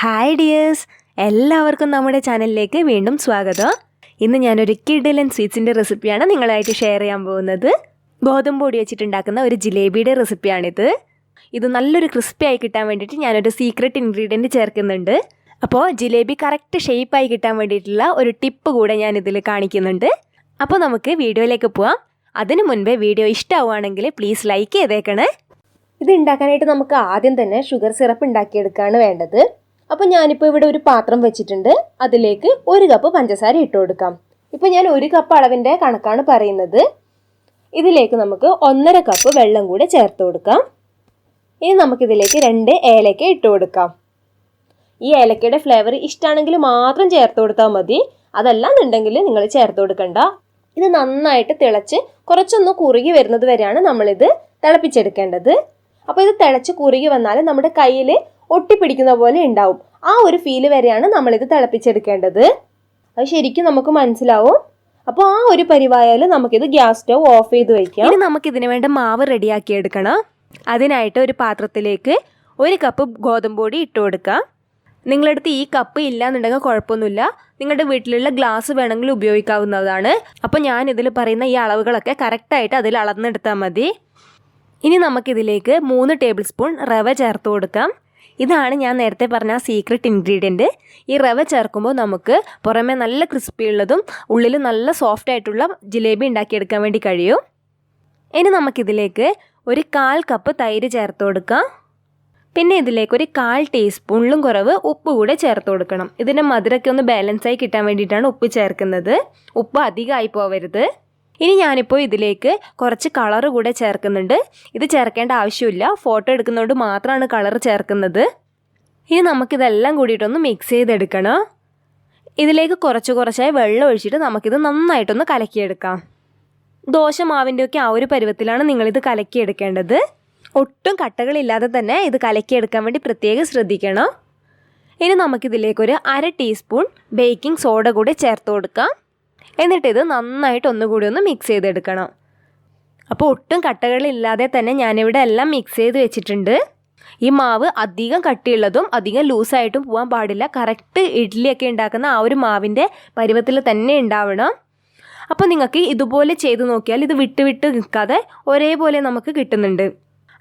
Hi dears എല്ലാവർക്കും നമ്മുടെ ചാനലിലേക്ക് വീണ്ടും സ്വാഗതം. ഇന്ന് ഞാനൊരു കിഡിലൻ സ്വീറ്റ്സിന്റെ റെസിപ്പിയാണ് നിങ്ങളായിട്ട് ഷെയർ ചെയ്യാൻ പോകുന്നത്. ഗോതമ്പ് പൊടി വെച്ചിട്ടുണ്ടാക്കുന്ന ഒരു ജിലേബിയുടെ റെസിപ്പിയാണിത്. ഇത് നല്ലൊരു ക്രിസ്പി ആയി കിട്ടാൻ വേണ്ടിയിട്ട് ഞാനൊരു സീക്രട്ട് ഇൻഗ്രീഡിയന്റ് ചേർക്കുന്നുണ്ട്. അപ്പോൾ ജിലേബി കറക്റ്റ് ഷേപ്പായി കിട്ടാൻ വേണ്ടിയിട്ടുള്ള ഒരു ടിപ്പ് കൂടെ ഞാൻ ഇതിൽ കാണിക്കുന്നുണ്ട്. അപ്പോൾ നമുക്ക് വീഡിയോയിലേക്ക് പോവാം. അതിനു മുൻപേ വീഡിയോ ഇഷ്ടമാവുകയാണെങ്കിൽ പ്ലീസ് ലൈക്ക് ചെയ്തേക്കണേ. ഇത് ഉണ്ടാക്കാനായിട്ട് നമുക്ക് ആദ്യം തന്നെ ഷുഗർ സിറപ്പ് ഉണ്ടാക്കിയെടുക്കുകയാണ് വേണ്ടത്. അപ്പോൾ ഞാനിപ്പോൾ ഇവിടെ ഒരു പാത്രം വെച്ചിട്ടുണ്ട്. അതിലേക്ക് ഒരു കപ്പ് പഞ്ചസാര ഇട്ട് കൊടുക്കാം. ഇപ്പോൾ ഞാൻ ഒരു കപ്പ് അളവിന്റെ കണക്കാണ് പറയുന്നത്. ഇതിലേക്ക് നമുക്ക് ഒന്നര കപ്പ് വെള്ളം കൂടെ ചേർത്ത് കൊടുക്കാം. ഇനി നമുക്കിതിലേക്ക് രണ്ട് ഏലക്ക ഇട്ട് കൊടുക്കാം. ഈ ഏലക്കയുടെ ഫ്ലേവർ ഇഷ്ടമാണെങ്കിൽ മാത്രം ചേർത്ത് കൊടുത്താൽ മതി. അതല്ലാന്നുണ്ടെങ്കിൽ നിങ്ങൾ ചേർത്ത് കൊടുക്കണ്ട. ഇത് നന്നായിട്ട് തിളച്ച് കുറച്ചൊന്ന് കുറുകി വരുന്നത് വരെയാണ് നമ്മളിത് തിളപ്പിച്ചെടുക്കേണ്ടത്. അപ്പോൾ ഇത് തിളച്ച് കുറുകി വന്നാൽ നമ്മുടെ കയ്യിൽ ഒട്ടിപ്പിടിക്കുന്ന പോലെ ഉണ്ടാവും. ആ ഒരു ഫീൽ വരെയാണ് നമ്മളിത് തിളപ്പിച്ചെടുക്കേണ്ടത്. അത് ശരിക്കും നമുക്ക് മനസ്സിലാവും. അപ്പോൾ ആ ഒരു പരിവായാൽ നമുക്കിത് ഗ്യാസ് സ്റ്റവ് ഓഫ് ചെയ്ത് വയ്ക്കാം ഇനി നമുക്ക് ഇതിന് വേണ്ട മാവ് റെഡിയാക്കി എടുക്കണം. അതിനായിട്ട് ഒരു പാത്രത്തിലേക്ക് ഒരു കപ്പ് ഗോതമ്പ് പൊടി ഇട്ട് കൊടുക്കാം. നിങ്ങളടുത്ത് ഈ കപ്പ് ഇല്ലാന്നുണ്ടെങ്കിൽ കുഴപ്പമൊന്നുമില്ല. നിങ്ങളുടെ വീട്ടിലുള്ള ഗ്ലാസ് വേണമെങ്കിൽ ഉപയോഗിക്കാവുന്നതാണ്. അപ്പോൾ ഞാൻ ഇതിൽ പറയുന്ന ഈ അളവുകളൊക്കെ കറക്റ്റായിട്ട് അതിൽ അളന്നെടുത്താൽ മതി. ഇനി നമുക്കിതിലേക്ക് മൂന്ന് ടേബിൾ സ്പൂൺ റവ ചേർത്ത് കൊടുക്കാം. ഇതാണ് ഞാൻ നേരത്തെ പറഞ്ഞ സീക്രട്ട് ഇൻഗ്രീഡിയന്റ് ഈ റവ ചേർക്കുമ്പോൾ നമുക്ക് പുറമേ നല്ല ക്രിസ്പി ഉള്ളതും ഉള്ളിൽ നല്ല സോഫ്റ്റ് ആയിട്ടുള്ള ജിലേബി ഉണ്ടാക്കിയെടുക്കാൻ വേണ്ടി കഴിയും. ഇനി നമുക്കിതിലേക്ക് ഒരു കാൽ കപ്പ് തൈര് ചേർത്ത് കൊടുക്കാം. പിന്നെ ഇതിലേക്ക് ഒരു കാൽ ടീസ്പൂണിലും കുറവ് ഉപ്പ് കൂടെ ചേർത്ത് കൊടുക്കണം. ഇതിന്റെ മധുരമൊക്കെ ഒന്ന് ബാലൻസായി കിട്ടാൻ വേണ്ടിയിട്ടാണ് ഉപ്പ് ചേർക്കുന്നത്. ഉപ്പ് അധികമായി പോവരുത്. ഇനി ഞാനിപ്പോൾ ഇതിലേക്ക് കുറച്ച് കളർ കൂടെ ചേർക്കുന്നുണ്ട്. ഇത് ചേർക്കേണ്ട ആവശ്യമില്ല. ഫോട്ടോ എടുക്കുന്നതുകൊണ്ട് മാത്രമാണ് കളർ ചേർക്കുന്നത്. ഇനി നമുക്കിതെല്ലാം കൂടിയിട്ടൊന്ന് മിക്സ് ചെയ്തെടുക്കണം. ഇതിലേക്ക് കുറച്ച് കുറച്ചായി വെള്ളം ഒഴിച്ചിട്ട് നമുക്കിത് നന്നായിട്ടൊന്ന് കലക്കിയെടുക്കാം. ദോശ മാവിന്റെയൊക്കെ ആ ഒരു പരുവത്തിലാണ് നിങ്ങളിത് കലക്കിയെടുക്കേണ്ടത്. ഒട്ടും കട്ടകളില്ലാതെ തന്നെ ഇത് കലക്കിയെടുക്കാൻ വേണ്ടി പ്രത്യേകം ശ്രദ്ധിക്കണം. ഇനി നമുക്കിതിലേക്കൊരു അര ടീസ്പൂൺ ബേക്കിംഗ് സോഡ കൂടി ചേർത്ത് കൊടുക്കാം. എന്നിട്ടിത് നന്നായിട്ട് ഒന്നുകൂടി ഒന്ന് മിക്സ് ചെയ്തെടുക്കണം. അപ്പോൾ ഒട്ടും കട്ടകളില്ലാതെ തന്നെ ഞാനിവിടെ എല്ലാം മിക്സ് ചെയ്ത് വെച്ചിട്ടുണ്ട്. ഈ മാവ് അധികം കട്ടിയുള്ളതും അധികം ലൂസായിട്ടും പോകാൻ പാടില്ല. കറക്റ്റ് ഇഡ്ഡലിയൊക്കെ ഉണ്ടാക്കുന്ന ആ ഒരു മാവിന്റെ പരുവത്തിൽ തന്നെ ഉണ്ടാവണം. അപ്പോൾ നിങ്ങൾക്ക് ഇതുപോലെ ചെയ്ത് നോക്കിയാൽ ഇത് വിട്ട് വിട്ട് നിൽക്കാതെ ഒരേപോലെ നമുക്ക് കിട്ടുന്നുണ്ട്.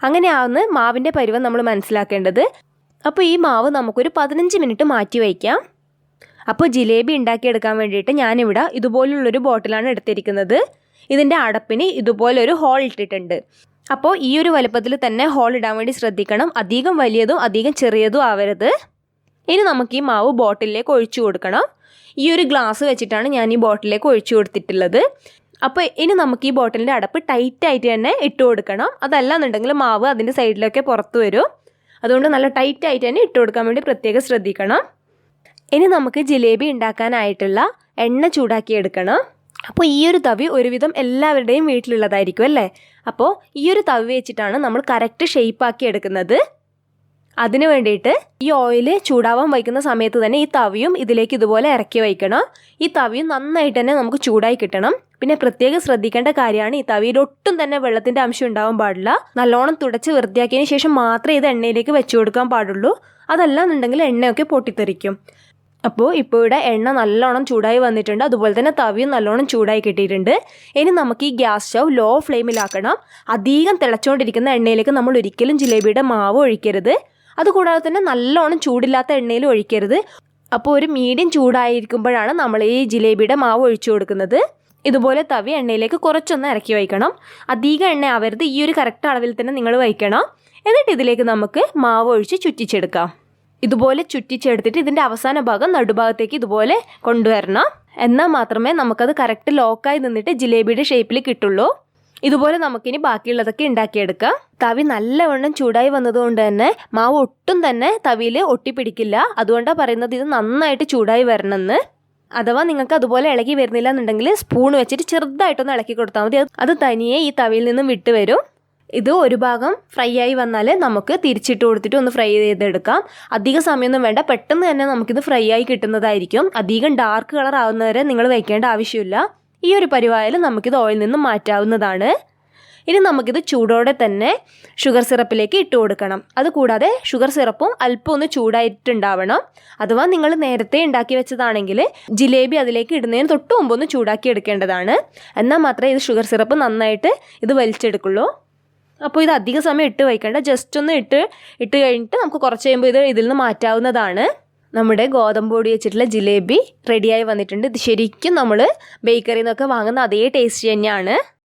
അങ്ങനെയാവുന്ന മാവിന്റെ പരുവം നമ്മൾ മനസ്സിലാക്കേണ്ടത്. അപ്പോൾ ഈ മാവ് നമുക്കൊരു പതിനഞ്ച് മിനിറ്റ് മാറ്റി വയ്ക്കാം. അപ്പോൾ ജിലേബി ഉണ്ടാക്കിയെടുക്കാൻ വേണ്ടിയിട്ട് ഞാനിവിടെ ഇതുപോലുള്ളൊരു ബോട്ടിലാണ് എടുത്തിരിക്കുന്നത്. ഇതിന്റെ അടപ്പിന് ഇതുപോലൊരു ഹോൾ ഇട്ടിട്ടുണ്ട്. അപ്പോൾ ഈ ഒരു വലുപ്പത്തിൽ തന്നെ ഹോൾ ഇടാൻ വേണ്ടി ശ്രദ്ധിക്കണം. അധികം വലിയതും അധികം ചെറിയതും ആവരുത്. ഇനി നമുക്ക് ഈ മാവ് ബോട്ടിലേക്ക് ഒഴിച്ചു കൊടുക്കണം. ഈ ഒരു ഗ്ലാസ് വെച്ചിട്ടാണ് ഞാൻ ഈ ബോട്ടിലേക്ക് ഒഴിച്ചു കൊടുത്തിട്ടുള്ളത്. അപ്പോൾ ഇനി നമുക്ക് ഈ ബോട്ടിലിന്റെ അടപ്പ് ടൈറ്റ് ആയിട്ട് തന്നെ ഇട്ട് കൊടുക്കണം. അതല്ല എന്നുണ്ടെങ്കിൽ മാവ് അതിന്റെ സൈഡിലൊക്കെ പുറത്ത് വരും. അതുകൊണ്ട് നല്ല ടൈറ്റ് ആയിട്ട് തന്നെ ഇട്ട് കൊടുക്കാൻ വേണ്ടി പ്രത്യേകം ശ്രദ്ധിക്കണം. ഇനി നമുക്ക് ജിലേബി ഉണ്ടാക്കാനായിട്ടുള്ള എണ്ണ ചൂടാക്കി എടുക്കണം അപ്പോൾ ഈ ഒരു തവി ഒരുവിധം എല്ലാവരുടെയും വീട്ടിലുള്ളതായിരിക്കും അല്ലേ? അപ്പോൾ ഈ ഒരു തവി വെച്ചിട്ടാണ് നമ്മൾ കറക്റ്റ് ഷേപ്പാക്കി എടുക്കുന്നത്. അതിന് വേണ്ടിയിട്ട് ഈ ഓയിൽ ചൂടാവാൻ വയ്ക്കുന്ന സമയത്ത് തന്നെ ഈ തവിയും ഇതിലേക്ക് ഇതുപോലെ ഇറക്കി വയ്ക്കണം. ഈ തവിയും നന്നായിട്ട് തന്നെ നമുക്ക് ചൂടായി കിട്ടണം. പിന്നെ പ്രത്യേകം ശ്രദ്ധിക്കേണ്ട കാര്യമാണ് ഈ തവിയിൽ ഒട്ടും തന്നെ വെള്ളത്തിന്റെ അംശം ഉണ്ടാവാൻ പാടില്ല. നല്ലോണം തുടച്ച് വൃത്തിയാക്കിയതിന് ശേഷം മാത്രമേ ഇത് എണ്ണയിലേക്ക് വെച്ചു കൊടുക്കാൻ പാടുള്ളൂ. അതല്ല എന്നുണ്ടെങ്കിൽ എണ്ണയൊക്കെ പൊട്ടിത്തെറിക്കും. അപ്പോൾ ഇപ്പോൾ ഇവിടെ എണ്ണ നല്ലോണം ചൂടായി വന്നിട്ടുണ്ട്. അതുപോലെ തന്നെ തവിയും നല്ലോണം ചൂടായി കിട്ടിയിട്ടുണ്ട്. ഇനി നമുക്ക് ഈ ഗ്യാസ് സ്റ്റൗ ലോ ഫ്ലെയിമിലാക്കണം. അധികം തിളച്ചുകൊണ്ടിരിക്കുന്ന എണ്ണയിലേക്ക് നമ്മൾ ഒരിക്കലും ജിലേബിയുടെ മാവ് ഒഴിക്കരുത്. അതുകൂടാതെ തന്നെ നല്ലോണം ചൂടില്ലാത്ത എണ്ണയിലും ഒഴിക്കരുത്. അപ്പോൾ ഒരു മീഡിയം ചൂടായിരിക്കുമ്പോഴാണ് നമ്മൾ ഈ ജിലേബിയുടെ മാവ് ഒഴിച്ചു കൊടുക്കുന്നത്. ഇതുപോലെ തവി എണ്ണയിലേക്ക് കുറച്ചൊന്ന് ഇറക്കി വയ്ക്കണം. അധികം എണ്ണ ആവരുത്. ഈ ഒരു കറക്റ്റ് അളവിൽ തന്നെ നിങ്ങൾ വയ്ക്കണം. എന്നിട്ട് ഇതിലേക്ക് നമുക്ക് മാവ് ഒഴിച്ച് ചുറ്റിച്ചെടുക്കാം. ഇതുപോലെ ചുറ്റിച്ചെടുത്തിട്ട് ഇതിന്റെ അവസാന ഭാഗം നടുഭാഗത്തേക്ക് ഇതുപോലെ കൊണ്ടുവരണം. എന്നാൽ മാത്രമേ നമുക്കത് കറക്റ്റ് ലോക്കായി നിന്നിട്ട് ജിലേബിയുടെ ഷേപ്പിൽ കിട്ടുള്ളൂ. ഇതുപോലെ നമുക്കിനി ബാക്കിയുള്ളതൊക്കെ ഉണ്ടാക്കിയെടുക്കാം. തവി നല്ലവണ്ണം ചൂടായി വന്നതുകൊണ്ട് തന്നെ മാവ് ഒട്ടും തന്നെ തവിയിൽ ഒട്ടിപ്പിടിക്കില്ല. അതുകൊണ്ടാണ് പറയുന്നത് ഇത് നന്നായിട്ട് ചൂടായി വരണമെന്ന്. അഥവാ നിങ്ങൾക്ക് അതുപോലെ ഇളകി വരുന്നില്ല എന്നുണ്ടെങ്കിൽ സ്പൂൺ വെച്ചിട്ട് ചെറുതായിട്ടൊന്ന് ഇളക്കി കൊടുത്താൽ മതി. അത് തനിയെ ഈ തവിയിൽ നിന്നും വിട്ട് വരും ഇത് ഒരു ഭാഗം ഫ്രൈ ആയി വന്നാൽ നമുക്ക് തിരിച്ചിട്ട് കൊടുത്തിട്ട് ഒന്ന് ഫ്രൈ ചെയ്തെടുക്കാം. അധിക സമയമൊന്നും വേണ്ട. പെട്ടെന്ന് തന്നെ നമുക്കിത് ഫ്രൈ ആയി കിട്ടുന്നതായിരിക്കും. അധികം ഡാർക്ക് കളർ ആവുന്നവരെ നിങ്ങൾ വയ്ക്കേണ്ട ആവശ്യമില്ല. ഈ ഒരു പരിവായിൽ നമുക്കിത് ഓയിൽ നിന്ന് മാറ്റാവുന്നതാണ്. ഇനി നമുക്കിത് ചൂടോടെ തന്നെ ഷുഗർ സിറപ്പിലേക്ക് ഇട്ട് കൊടുക്കണം. അതുകൂടാതെ ഷുഗർ സിറപ്പും അല്പം ഒന്ന് ചൂടായിട്ടുണ്ടാവണം. അഥവാ നിങ്ങൾ നേരത്തെ ഉണ്ടാക്കി വെച്ചതാണെങ്കിൽ ജിലേബി അതിലേക്ക് ഇടുന്നതിന് തൊട്ട് മുമ്പ് ഒന്ന് ചൂടാക്കി എടുക്കേണ്ടതാണ്. എന്നാൽ മാത്രമേ ഇത് ഷുഗർ സിറപ്പ് നന്നായിട്ട് ഇത് വലിച്ചെടുക്കുള്ളൂ. അപ്പോൾ ഇത് അധിക സമയം ഇട്ട് വയ്ക്കേണ്ട ജസ്റ്റ് ഒന്ന് ഇട്ട് ഇട്ട് കഴിഞ്ഞിട്ട് നമുക്ക് കുറച്ച് കഴിയുമ്പോൾ ഇത് ഇതിൽ നിന്ന് മാറ്റാവുന്നതാണ്. നമ്മുടെ ഗോതമ്പ് പൊടി വെച്ചിട്ടുള്ള ജിലേബി റെഡിയായി വന്നിട്ടുണ്ട്. ഇത് ശരിക്കും നമ്മൾ ബേക്കറിയിൽ നിന്നൊക്കെ വാങ്ങുന്ന അതേ ടേസ്റ്റ് തന്നെയാണ്.